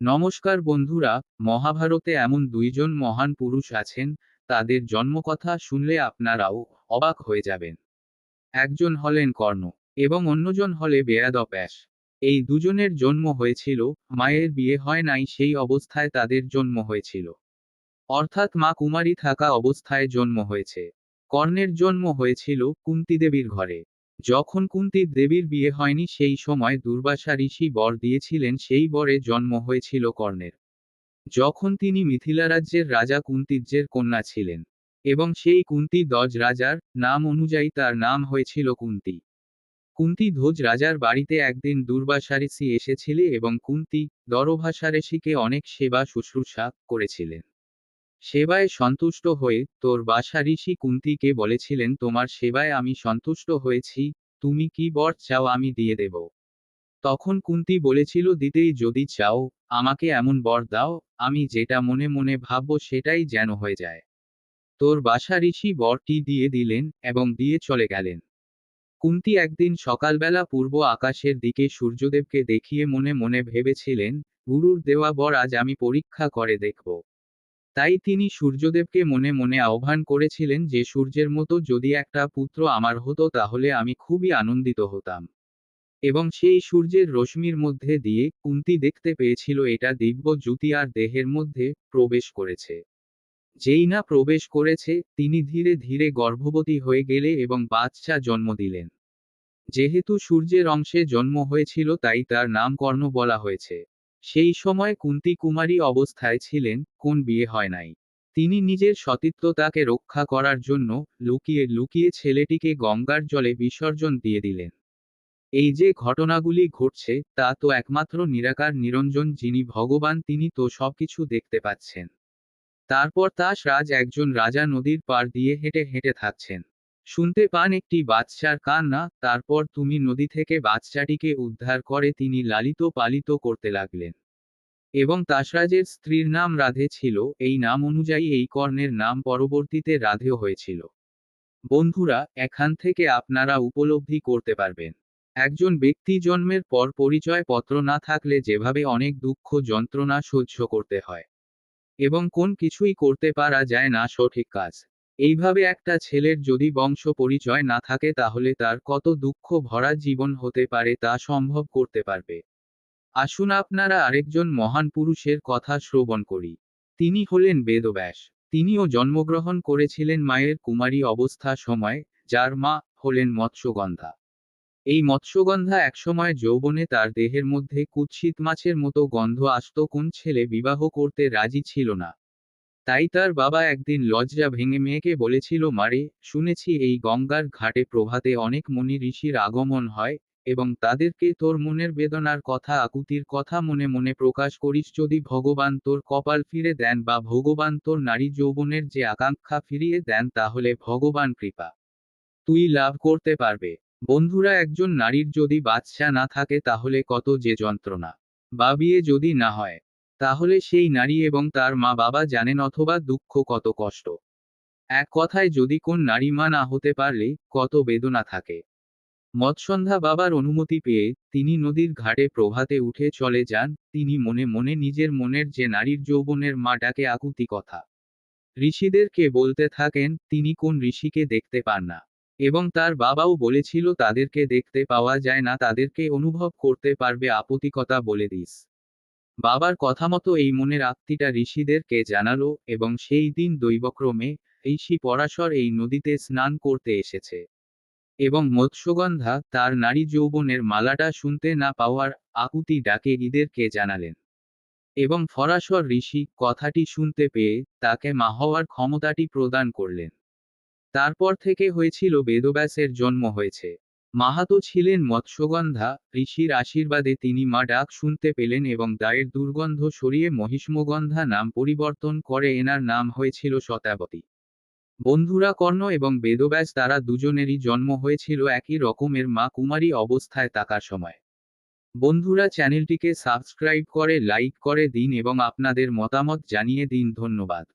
নমস্কার বন্ধুরা, মহাভারতে এমন দুইজন মহান পুরুষ আছেন, তাদের জন্মকথা শুনলে আপনারাও অবাক হয়ে যাবেন। একজন হলেন কর্ণ, এবং অন্যজন হলে বেয়াদব ব্যাস এই দুজনের জন্ম হয়েছিল, মায়ের বিয়ে হয় নাই সেই অবস্থায় তাদের জন্ম হয়েছিল। অর্থাৎ মা কুমারী থাকা অবস্থায় জন্ম হয়েছে। কর্ণের জন্ম হয়েছিল কুন্তি দেবীর ঘরে। যখন কুন্তি দেবীর বিয়ে হয়নি সেই সময় দুর্বাসা ঋষি বর দিয়েছিলেন সেই বরে জন্ম হয়েছিল কর্ণের। যখন তিনি মিথিলা রাজ্যের রাজা কুন্তিজ্যের কন্যা ছিলেন এবং সেই কুন্তি দজ রাজার নাম অনুযায়ী তার নাম হয়েছিল কুন্তি। কুন্তি ধ্বজ রাজার বাড়িতে একদিন দুর্বাসা ঋষি এসেছিলে এবং কুন্তি দরভাষা ঋষিকে অনেক সেবা শুশ্রূষা করেছিলেন। সেবায় সন্তুষ্ট হয়ে তোর বাসা ঋষি কুন্তিকে বলেছিলেন, তোমার সেবায় আমি সন্তুষ্ট হয়েছি, তুমি কি বর চাও আমি দিয়ে দেব। তখন কুন্তি বলেছিল, দিতেই যদি চাও, আমাকে এমন বর দাও, আমি যেটা মনে মনে ভাববো সেটাই যেন হয়ে যায়। তোর বাসা ঋষি বরটি দিয়ে দিলেন এবং দিয়ে চলে গেলেন। কুন্তি একদিন সকালবেলা পূর্ব আকাশের দিকে সূর্যদেবকে দেখিয়ে মনে মনে ভেবেছিলেন, গুরুর দেওয়া বর আজ আমি পরীক্ষা করে দেখব। তাই তিনি সূর্যদেবকে মনে মনে আহ্বান করেছিলেন যে সূর্যের মতো যদি একটা পুত্র আমার হতো তাহলে আমি খুবই আনন্দিত হতাম। এবং সেই সূর্যের রশ্মির মধ্যে দিয়ে কুন্তি দেখতে পেয়েছিল এটা দিব্য জ্যোতি আর দেহের মধ্যে প্রবেশ করেছে। যেই না প্রবেশ করেছে, তিনি ধীরে ধীরে গর্ভবতী হয়ে গেলে এবং বাচ্চা জন্ম দিলেন। যেহেতু সূর্যের অংশে জন্ম হয়েছিল তাই তার নাম কর্ণ বলা হয়েছে। সেই সময় কুন্তি কুমারী অবস্থায় ছিলেন, কোন বিয়ে হয় নাই। তিনি নিজের সতীত্বতাকে রক্ষা করার জন্য লুকিয়ে লুকিয়ে ছেলেটিকে গঙ্গার জলে বিসর্জন দিয়ে দিলেন। এই যে ঘটনাগুলি ঘটছে, তা তো একমাত্র নিরাকার নিরঞ্জন যিনি ভগবান, তিনি তো সবকিছু দেখতে পাচ্ছেন। তারপর তাস রাজ একজন রাজা নদীর পার দিয়ে হেঁটে হেঁটে থাকছেন। শুনতে পান একটি বাচ্চার কান্না, তারপর তুমি নদী থেকে বাচ্চাটিকে উদ্ধার করে তিনি লালিত পালিত করতে লাগলেন। এবং তাসরাজের স্ত্রীর নাম রাধে ছিল, এই নাম অনুযায়ী এই কর্ণের নাম পরবর্তীতে রাধেও হয়েছিল। বন্ধুরা, এখান থেকে আপনারা উপলব্ধি করতে পারবেন। একজন ব্যক্তি জন্মের পর পরিচয় পত্র না থাকলে যেভাবে অনেক দুঃখ, যন্ত্রণা সহ্য করতে হয়। এবং কোন কিছুই করতে পারা যায় না, সঠিক কাজ। এইভাবে একটা ছেলের যদি বংশ পরিচয় না থাকে তাহলে তার কত দুঃখ ভরা জীবন হতে পারে তা সম্ভব করতে পারবে। আসুন আপনারা আরেকজন মহান পুরুষের কথা শ্রবণ করি। তিনি হলেন বেদব্যাস। তিনিও জন্মগ্রহণ করেছিলেন মায়ের কুমারী অবস্থা সময়, যার মা হলেন মৎস্যগন্ধা। এই মৎস্যগন্ধা একসময় যৌবনে তার দেহের মধ্যে কুৎসিত মাছের মতো গন্ধ আসত, কোন ছেলে বিবাহ করতে রাজি ছিল না। তাই তার বাবা একদিন লজ্জা ভেঙে মেয়েকে বলেছিল, মারে, শুনেছি এই গঙ্গার ঘাটে প্রভাতে অনেক মনি ঋষির আগমন হয় এবং তাদেরকে তোর মনের বেদনার কথা, আকুতির কথা মনে মনে প্রকাশ করিস। যদি ভগবান তোর কপাল ফিরে দেন বা ভগবান তোর নারী যৌবনের যে আকাঙ্ক্ষা ফিরিয়ে দেন, তাহলে ভগবান কৃপা। তুই লাভ করতে পারবে। বন্ধুরা, একজন নারীর যদি বাচ্চা না থাকে, তাহলে কত যে যন্ত্রণা। বা বিয়ে যদি না হয়। তাহলে সেই নারী এবং তার মা বাবা জানেন অথবা দুঃখ কত কষ্ট। এক কথায় যদি কোন নারী মা না হতে পারলে কত বেদনা থাকে। মৎসন্ধ্যা বাবার অনুমতি পেয়ে তিনি নদীর ঘাটে প্রভাতে উঠে চলে যান। তিনি মনে মনে নিজের মনের যে নারীর যৌবনের মা ডাকে আকুতি কথা। ঋষিদেরকে বলতে থাকেন, তিনি কোন ঋষিকে দেখতে পান না। এবং তার বাবাও বলেছিল, তাদেরকে দেখতে পাওয়া যায় না, তাদেরকে অনুভব করতে পারবে আপতিকতা বলে দিস। বাবার কথা মতো এই মনের আত্মীটা ঋষিদেরকে জানালো এবং সেই দিন দৈবক্রমে ঋষি পরাশর এই নদীতে স্নান করতে এসেছে। এবং মৎস্যগন্ধা তার নারী যৌবনের মালাটা শুনতে না পাওয়ার আকুতি ডাকে ঈদেরকে জানালেন। এবং ফরাসর ঋষি কথাটি শুনতে পেয়ে তাকে মা হওয়ার ক্ষমতাটি প্রদান করলেন। তারপর থেকে হয়েছিল বেদব্যাসের জন্ম হয়েছে। মাহাতো ছিলেন মৎস্যগন্ধা, ঋষির আশীর্বাদে তিনি মা ডাক শুনতে পেলেন এবং দায়ের দুর্গন্ধ সরিয়ে মহিষ্মগন্ধা নাম পরিবর্তন করে এনার নাম হয়েছিল শতাবতী। বন্ধুরা কর্ণ এবং বেদব্যাস তারা দুজনেরই জন্ম হয়েছিল একই রকমের মা কুমারী অবস্থায় থাকার সময়। বন্ধুরা চ্যানেলটিকে সাবস্ক্রাইব করে, লাইক করে দিন এবং আপনাদের মতামত জানিয়ে দিন, ধন্যবাদ।